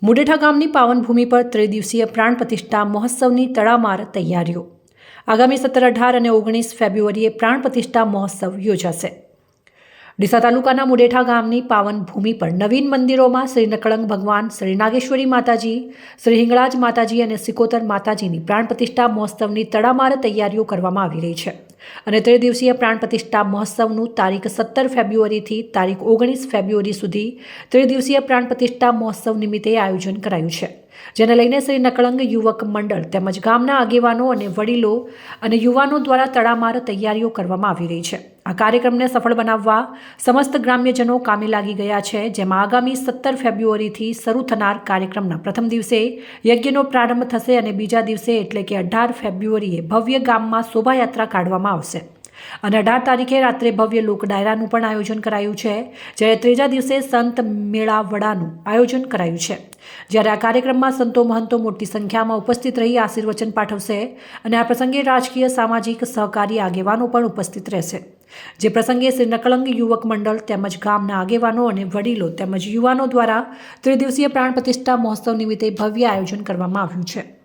મુડેઠા ગામની પાવનભૂમિ પર ત્રિદિવસીય પ્રાણ પ્રતિષ્ઠા મહોત્સવની તડામાર તૈયારીઓ. આગામી સત્તર અઢાર અને ઓગણીસ ફેબ્રુઆરીએ પ્રાણ પ્રતિષ્ઠા મહોત્સવ યોજાશે. ડીસા તાલુકાના મુડેઠા ગામની પાવન ભૂમિ પર નવીન મંદિરોમાં શ્રી નકળંગ ભગવાન શ્રી નાગેશ્વરી માતાજી, શ્રી હિંગળાજ માતાજી અને સિકોતર માતાજીની પ્રાણ પ્રતિષ્ઠા મહોત્સવની તડામાર તૈયારીઓ કરવામાં આવી રહી છે. અને ત્રિદિવસીય પ્રાણ પ્રતિષ્ઠા મહોત્સવનું તારીખ સત્તર ફેબ્રુઆરીથી તારીખ ઓગણીસ ફેબ્રુઆરી સુધી ત્રિદિવસીય પ્રાણ પ્રતિષ્ઠા મહોત્સવ નિમિત્તે આયોજન કરાયું છે. જેને લઈને શ્રી નકળંગ યુવક મંડળ તેમજ ગામના આગેવાનો અને વડીલો અને યુવાનો દ્વારા તડામાર તૈયારીઓ કરવામાં આવી રહી છે. આ કાર્યક્રમને સફળ બનાવવા સમસ્ત ગ્રામ્યજનો કામે લાગી ગયા છે, જેમાં આગામી સત્તર ફેબ્રુઆરીથી શરૂ થનાર કાર્યક્રમના પ્રથમ દિવસે યજ્ઞનો પ્રારંભ થશે અને બીજા દિવસે એટલે કે અઢાર ફેબ્રુઆરીએ ભવ્ય ગામમાં શોભાયાત્રા કાઢવામાં આવશે. અને અઢાર તારીખે રાત્રે ભવ્ય લોક ડાયરાનું પણ આયોજન કરાયું છે, જ્યારે ત્રીજા દિવસે સંત મેળાવડાનું આયોજન કરાયું છે. જ્યારે આ કાર્યક્રમમાં સંતો મહંતો મોટી સંખ્યામાં ઉપસ્થિત રહી આશીર્વચન પાઠવશે અને આ પ્રસંગે રાજકીય, સામાજિક સહકારી આગેવાનો પણ ઉપસ્થિત રહેશે. જે પ્રસંગે શ્રી નકળંગ યુવક મંડળ તેમજ ગામના આગેવાનો અને વડીલો તેમજ યુવાનો દ્વારા ત્રિદિવસીય પ્રાણ પ્રતિષ્ઠા મહોત્સવ નિમિત્તે ભવ્ય આયોજન કરવામાં આવ્યું છે.